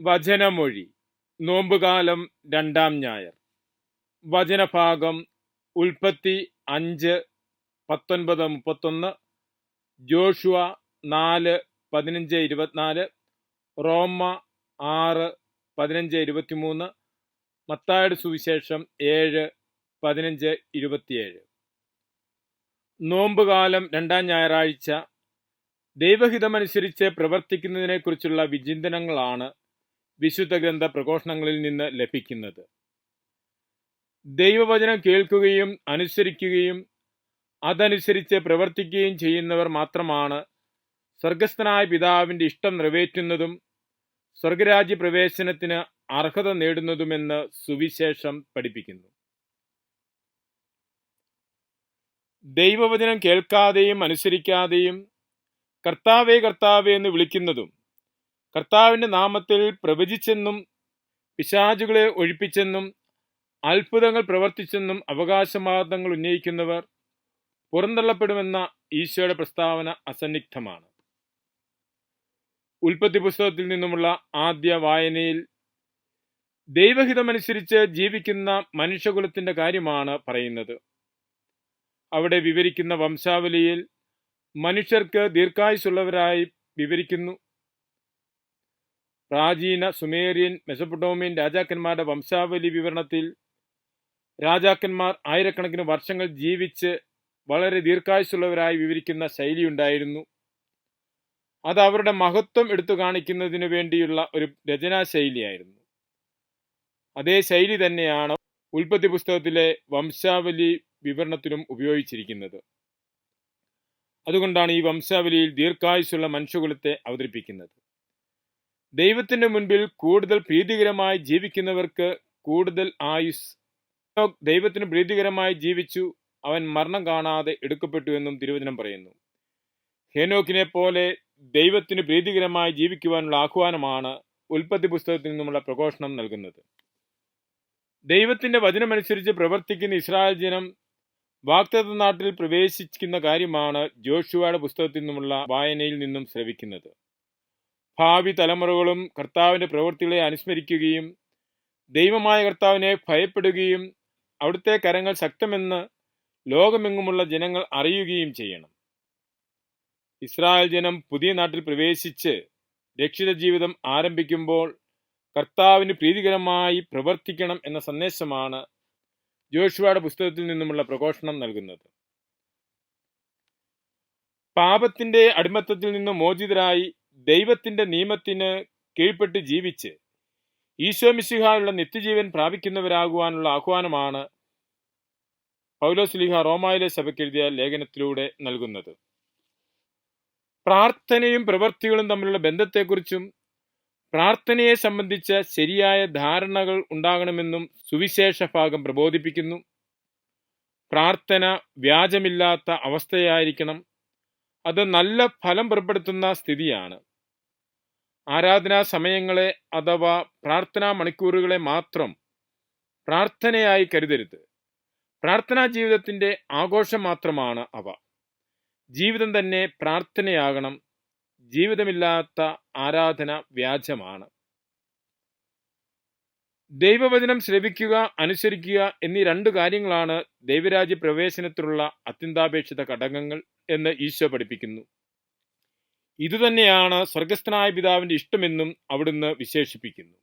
വചനമൊഴി. നോമ്പുകാലം രണ്ടാം ഞായർ. വചനഭാഗം ഉൽപ്പത്തി അഞ്ച് പത്തൊൻപത് മുപ്പത്തൊന്ന് ജോഷുവ നാല് പതിനഞ്ച് ഇരുപത്തിനാല് റോമ ആറ് പതിനഞ്ച് ഇരുപത്തിമൂന്ന് മത്തായുടെ സുവിശേഷം ഏഴ് പതിനഞ്ച് ഇരുപത്തിയേഴ്. നോമ്പുകാലം രണ്ടാം ഞായറാഴ്ച. ദൈവഹിതമനുസരിച്ച് പ്രവർത്തിക്കുന്നതിനെക്കുറിച്ചുള്ള വിചിന്തനങ്ങളാണ് വിശുദ്ധ ഗ്രന്ഥ പ്രഘോഷണങ്ങളിൽ നിന്ന് ലഭിക്കുന്നത്. ദൈവവചനം കേൾക്കുകയും അനുസരിക്കുകയും അതനുസരിച്ച് പ്രവർത്തിക്കുകയും ചെയ്യുന്നവർ മാത്രമാണ് സ്വർഗസ്ഥനായ പിതാവിന്റെ ഇഷ്ടം നിറവേറ്റുന്നതും സ്വർഗരാജ്യ പ്രവേശനത്തിന് അർഹത നേടുന്നതുമെന്ന് സുവിശേഷം പഠിപ്പിക്കുന്നു. ദൈവവചനം കേൾക്കാതെയും അനുസരിക്കാതെയും കർത്താവേ കർത്താവേ എന്ന് വിളിക്കുന്നതും കർത്താവിന്റെ നാമത്തിൽ പ്രവചിച്ചെന്നും പിശാചുകളെ ഒഴിപ്പിച്ചെന്നും അത്ഭുതങ്ങൾ പ്രവർത്തിച്ചെന്നും അവകാശവാദങ്ങൾ ഉന്നയിക്കുന്നവർ പുറന്തള്ളപ്പെടുമെന്ന ഈശോയുടെ പ്രസ്താവന അസന്നിഗ്ധമാണ്. ഉൽപ്പത്തി പുസ്തകത്തിൽ നിന്നുമുള്ള ആദ്യ വായനയിൽ ദൈവഹിതമനുസരിച്ച് ജീവിക്കുന്ന മനുഷ്യകുലത്തിന്റെ കാര്യമാണ് പറയുന്നത്. അവിടെ വിവരിക്കുന്ന വംശാവലിയിൽ മനുഷ്യർക്ക് ദീർഘായുസുള്ളവരായി വിവരിക്കുന്നു. പ്രാചീന സുമേറിയൻ മെസപ്പൊട്ടോമിയൻ രാജാക്കന്മാരുടെ വംശാവലി വിവരണത്തിൽ രാജാക്കന്മാർ ആയിരക്കണക്കിന് വർഷങ്ങൾ ജീവിച്ച് വളരെ ദീർഘായുസുള്ളവരായി വിവരിക്കുന്ന ശൈലിയുണ്ടായിരുന്നു. അത് അവരുടെ മഹത്വം എടുത്തു കാണിക്കുന്നതിന് വേണ്ടിയുള്ള ഒരു രചനാ ശൈലിയായിരുന്നു അതേ ശൈലി തന്നെയാണ് ഉൽപ്പത്തി പുസ്തകത്തിലെ വംശാവലി വിവരണത്തിലും ഉപയോഗിച്ചിരിക്കുന്നത്. അതുകൊണ്ടാണ് ഈ വംശാവലിയിൽ ദീർഘായുസുള്ള മനുഷ്യകുലത്തെ അവതരിപ്പിക്കുന്നത്. ദൈവത്തിന്റെ മുൻപിൽ കൂടുതൽ പ്രീതികരമായി ജീവിക്കുന്നവർക്ക് കൂടുതൽ ആയുസ്. ദൈവത്തിന് പ്രീതികരമായി ജീവിച്ചു അവൻ മരണം കാണാതെ എടുക്കപ്പെട്ടു എന്നും തിരുവചനം പറയുന്നു. ഹെനോക്കിനെ പോലെ ദൈവത്തിന് പ്രീതികരമായി ജീവിക്കുവാനുള്ള ആഹ്വാനമാണ് ഉൽപ്പത്തി പുസ്തകത്തിൽ നിന്നുമുള്ള പ്രഘോഷണം നൽകുന്നത്. ദൈവത്തിന്റെ വചനമനുസരിച്ച് പ്രവർത്തിക്കുന്ന ഇസ്രായേൽ ജനം വാക്തത്വ നാട്ടിൽ പ്രവേശിക്കുന്ന കാര്യമാണ് ജോഷുവയുടെ പുസ്തകത്തിൽ നിന്നുമുള്ള വായനയിൽ നിന്നും ശ്രവിക്കുന്നത്. ഭാവി തലമുറകളും കർത്താവിന്റെ പ്രവൃത്തികളെ അനുസ്മരിക്കുകയും ദൈവമായ കർത്താവിനെ ഭയപ്പെടുകയും അവിടുത്തെ കരങ്ങൾ ശക്തമെന്ന് ലോകമെങ്ങുമുള്ള ജനങ്ങൾ അറിയുകയും ചെയ്യണം. ഇസ്രായേൽ ജനം പുതിയ നാട്ടിൽ പ്രവേശിച്ച് രക്ഷിത ജീവിതം ആരംഭിക്കുമ്പോൾ കർത്താവിന് പ്രീതികരമായി പ്രവർത്തിക്കണം എന്ന സന്ദേശമാണ് ജോഷുവയുടെ പുസ്തകത്തിൽ നിന്നുമുള്ള പ്രഘോഷണം നൽകുന്നത്. പാപത്തിന്റെ അടിമത്തത്തിൽ നിന്ന് മോചിതരായി ദൈവത്തിന്റെ നിയമത്തിന് കീഴ്പ്പെട്ട് ജീവിച്ച് ഈശോമിശിഹായുള്ള നിത്യജീവൻ പ്രാപിക്കുന്നവരാകുവാനുള്ള ആഹ്വാനമാണ് പൗലോസ്ലിഹ റോമായിലെ സഭയ്ക്കെഴുതിയ ലേഖനത്തിലൂടെ നൽകുന്നത്. പ്രാർത്ഥനയും പ്രവൃത്തികളും തമ്മിലുള്ള ബന്ധത്തെക്കുറിച്ചും പ്രാർത്ഥനയെ സംബന്ധിച്ച ശരിയായ ധാരണകൾ ഉണ്ടാകണമെന്നും സുവിശേഷ ഭാഗം പ്രബോധിപ്പിക്കുന്നു. പ്രാർത്ഥന വ്യാജമില്ലാത്ത അവസ്ഥയായിരിക്കണം. അത് നല്ല ഫലം പുറപ്പെടുത്തുന്ന സ്ഥിതിയാണ്. ആരാധനാ സമയങ്ങളെ അഥവാ പ്രാർത്ഥനാ മണിക്കൂറുകളെ മാത്രം പ്രാർത്ഥനയായി കരുതരുത്. പ്രാർത്ഥനാ ജീവിതത്തിന്റെ ആഘോഷം മാത്രമാണ് അവ. ജീവിതം തന്നെ പ്രാർത്ഥനയാകണം. ജീവിതമില്ലാത്ത ആരാധന വ്യാജമാണ്. ദൈവവചനം ശ്രവിക്കുക അനുസരിക്കുക എന്നീ രണ്ട് കാര്യങ്ങളാണ് ദൈവരാജ്യ പ്രവേശനത്തിലുള്ള അത്യന്താപേക്ഷിത ഘടകങ്ങൾ എന്ന് ഈശോ പഠിപ്പിക്കുന്നു. ഇതുതന്നെയാണ് സ്വർഗസ്ഥനായ പിതാവിന്റെ ഇഷ്ടമെന്നും അവിടുന്ന് വിശേഷിപ്പിക്കുന്നു.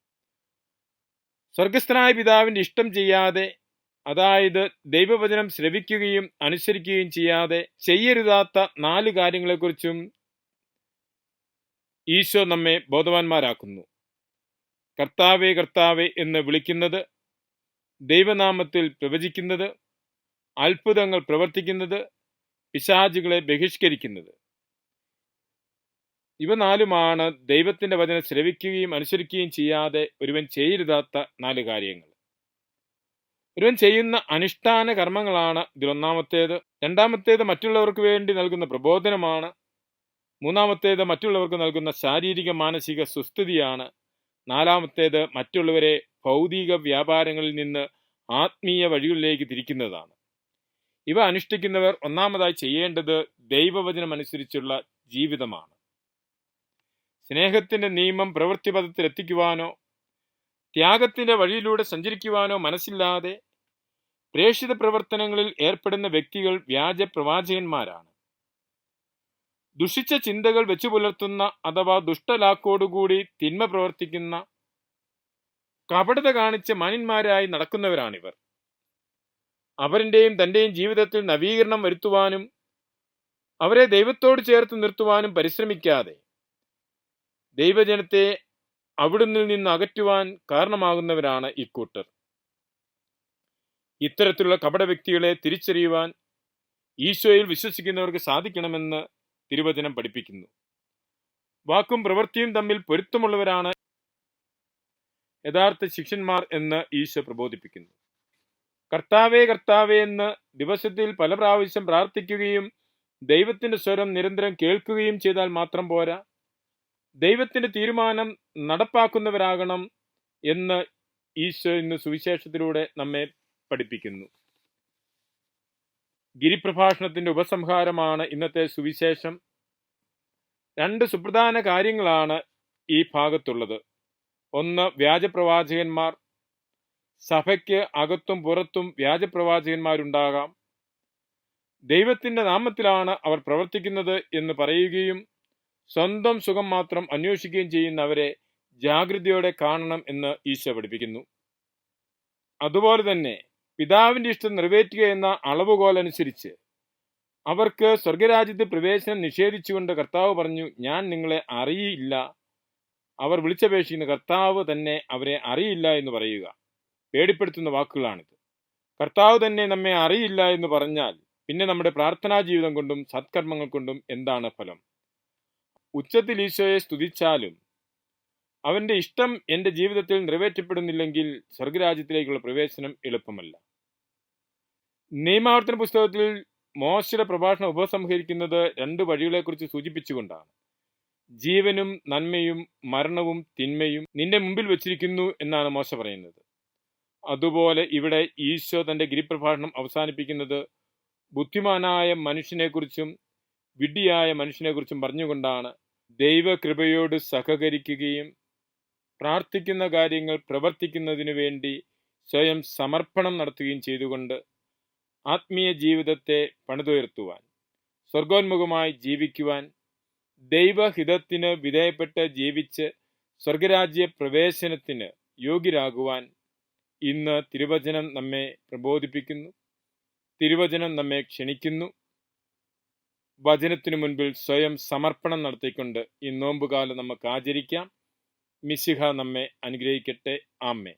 സ്വർഗസ്ഥനായ പിതാവിന്റെ ഇഷ്ടം ചെയ്യാതെ അതായത് ദൈവവചനം ശ്രവിക്കുകയും അനുസരിക്കുകയും ചെയ്യാതെ ചെയ്യരുതാത്ത നാല് കാര്യങ്ങളെക്കുറിച്ചും ഈശോ നമ്മെ ബോധവാന്മാരാക്കുന്നു. കർത്താവേ കർത്താവേ എന്ന് വിളിക്കുന്നത് ദൈവനാമത്തിൽ പ്രവചിക്കുന്നത് അത്ഭുതങ്ങൾ പ്രവർത്തിക്കുന്നത് പിശാചുകളെ ബഹിഷ്കരിക്കുന്നത്. ഇവ നാലുമാണ് ദൈവത്തിന്റെ വചനം ശ്രവിക്കുകയും അനുസരിക്കുകയും ചെയ്യാതെ ഒരുവൻ ചെയ്യരുതാത്ത നാല് കാര്യങ്ങൾ. ഒരുവൻ ചെയ്യുന്ന അനുഷ്ഠാന കർമ്മങ്ങളാണ് ഇതിലൊന്നാമത്തേത്. രണ്ടാമത്തേത് മറ്റുള്ളവർക്ക് വേണ്ടി നൽകുന്ന പ്രബോധനമാണ്. മൂന്നാമത്തേത് മറ്റുള്ളവർക്ക് നൽകുന്ന ശാരീരിക മാനസിക സുസ്ഥിതിയാണ്. നാലാമത്തേത് മറ്റുള്ളവരെ ഭൗതിക വ്യാപാരങ്ങളിൽ നിന്ന് ആത്മീയ വഴികളിലേക്ക് തിരിക്കുന്നതാണ്. ഇവ അനുഷ്ഠിക്കുന്നവർ ഒന്നാമതായി ചെയ്യേണ്ടത് ദൈവവചനമനുസരിച്ചുള്ള ജീവിതമാണ്. സ്നേഹത്തിന്റെ നിയമം പ്രവൃത്തിപഥത്തിൽ എത്തിക്കുവാനോ ത്യാഗത്തിന്റെ വഴിയിലൂടെ സഞ്ചരിക്കുവാനോ മനസ്സില്ലാതെ പ്രേക്ഷിത പ്രവർത്തനങ്ങളിൽ ഏർപ്പെടുന്ന വ്യക്തികൾ വ്യാജ പ്രവാചകന്മാരാണ്. ദുഷിച്ച ചിന്തകൾ വെച്ചു പുലർത്തുന്ന അഥവാ ദുഷ്ടലാക്കോടുകൂടി തിന്മ പ്രവർത്തിക്കുന്ന കപടത കാണിച്ച മാന്യന്മാരായി നടക്കുന്നവരാണിവർ. അവരിന്റെയും തന്റെയും ജീവിതത്തിൽ നവീകരണം വരുത്തുവാനും അവരെ ദൈവത്തോട് ചേർത്ത് നിർത്തുവാനും പരിശ്രമിക്കാതെ ദൈവജനത്തെ അവിടുന്ന് നിന്ന് അകറ്റുവാൻ കാരണമാകുന്നവരാണ് ഇക്കൂട്ടർ ഇത്തരത്തിലുള്ള കപട വ്യക്തികളെ തിരിച്ചറിയുവാൻ ഈശോയിൽ വിശ്വസിക്കുന്നവർക്ക് സാധിക്കണമെന്ന് തിരുവചനം പഠിപ്പിക്കുന്നു. വാക്കും പ്രവൃത്തിയും തമ്മിൽ പൊരുത്തമുള്ളവരാണ് യഥാർത്ഥ ശിഷ്യന്മാർ എന്ന് ഈശോ പ്രബോധിപ്പിക്കുന്നു. കർത്താവേ കർത്താവേ എന്ന് ദിവസത്തിൽ പല പ്രാവശ്യം പ്രാർത്ഥിക്കുകയും ദൈവത്തിന്റെ സ്വരം നിരന്തരം കേൾക്കുകയും ചെയ്താൽ മാത്രം പോരാ? ദൈവത്തിന്റെ തീരുമാനം നടപ്പാക്കുന്നവരാകണം എന്ന് ഈശോ ഇന്ന് സുവിശേഷത്തിലൂടെ നമ്മെ പഠിപ്പിക്കുന്നു. ഗിരിപ്രഭാഷണത്തിന്റെ ഉപസംഹാരമാണ് ഇന്നത്തെ സുവിശേഷം. രണ്ട് സുപ്രധാന കാര്യങ്ങളാണ് ഈ ഭാഗത്തുള്ളത്. ഒന്ന് വ്യാജപ്രവാചകന്മാർ. സഭയ്ക്ക് അകത്തും പുറത്തും വ്യാജപ്രവാചകന്മാരുണ്ടാകാം. ദൈവത്തിന്റെ നാമത്തിലാണ് അവർ പ്രവർത്തിക്കുന്നത് എന്ന് പറയുകയും സ്വന്തം സുഖം മാത്രം അന്വേഷിക്കുകയും ചെയ്യുന്നവരെ ജാഗ്രതയോടെ കാണണം എന്ന് ഈശോ പഠിപ്പിക്കുന്നു. അതുപോലെ തന്നെ പിതാവിന്റെ ഇഷ്ടം നിറവേറ്റുക എന്ന അളവുകോലനുസരിച്ച് അവർക്ക് സ്വർഗരാജ്യത്ത് പ്രവേശനം നിഷേധിച്ചുകൊണ്ട് കർത്താവ് പറഞ്ഞു ഞാൻ നിങ്ങളെ അറിയില്ല. അവർ വിളിച്ചപേക്ഷിക്കുന്ന കർത്താവ് തന്നെ അവരെ അറിയില്ല എന്ന് പറയുക. പേടിപ്പെടുത്തുന്ന വാക്കുകളാണിത്. കർത്താവ് തന്നെ നമ്മെ അറിയില്ല എന്ന് പറഞ്ഞാൽ പിന്നെ നമ്മുടെ പ്രാർത്ഥനാ ജീവിതം കൊണ്ടും സത്കർമ്മങ്ങൾ കൊണ്ടും എന്താണ് ഫലം? ഉച്ചത്തിൽ ഈശോയെ സ്തുതിച്ചാലും അവന്റെ ഇഷ്ടം എന്റെ ജീവിതത്തിൽ നിറവേറ്റപ്പെടുന്നില്ലെങ്കിൽ സ്വർഗരാജ്യത്തിലേക്കുള്ള പ്രവേശനം എളുപ്പമല്ല. നിയമാവർത്തന പുസ്തകത്തിൽ മോശയുടെ പ്രഭാഷണം ഉപസംഹരിക്കുന്നത് രണ്ട് വഴികളെക്കുറിച്ച് സൂചിപ്പിച്ചുകൊണ്ടാണ്. ജീവനും നന്മയും മരണവും തിന്മയും നിന്റെ മുമ്പിൽ വച്ചിരിക്കുന്നു എന്നാണ് മോശ പറയുന്നത്. അതുപോലെ ഇവിടെ ഈശോ തന്റെ ഗിരിപ്രഭാഷണം അവസാനിപ്പിക്കുന്നത് ബുദ്ധിമാനായ മനുഷ്യനെക്കുറിച്ചും വിഡ്ഢിയായ മനുഷ്യനെക്കുറിച്ചും പറഞ്ഞുകൊണ്ടാണ് ദൈവകൃപയോട് സഹകരിക്കുകയും പ്രാർത്ഥിക്കുന്ന കാര്യങ്ങൾ പ്രവർത്തിക്കുന്നതിനു വേണ്ടി സ്വയം സമർപ്പണം നടത്തുകയും ചെയ്തുകൊണ്ട് ആത്മീയ ജീവിതത്തെ പണിതുയർത്തുവാൻ സ്വർഗോന്മുഖമായി ജീവിക്കുവാൻ ദൈവഹിതത്തിന് വിധേയപ്പെട്ട് ജീവിച്ച് സ്വർഗരാജ്യ പ്രവേശനത്തിന് യോഗ്യരാകുവാൻ ഇന്ന് തിരുവചനം നമ്മെ പ്രബോധിപ്പിക്കുന്നു. തിരുവചനം നമ്മെ ക്ഷണിക്കുന്നു. വചനത്തിനു മുൻപിൽ സ്വയം സമർപ്പണം നടത്തിക്കൊണ്ട് ഈ നോമ്പുകാലം നമുക്ക് ആചരിക്കാം. മിശിഹ നമ്മെ അനുഗ്രഹിക്കട്ടെ. ആമ്മേ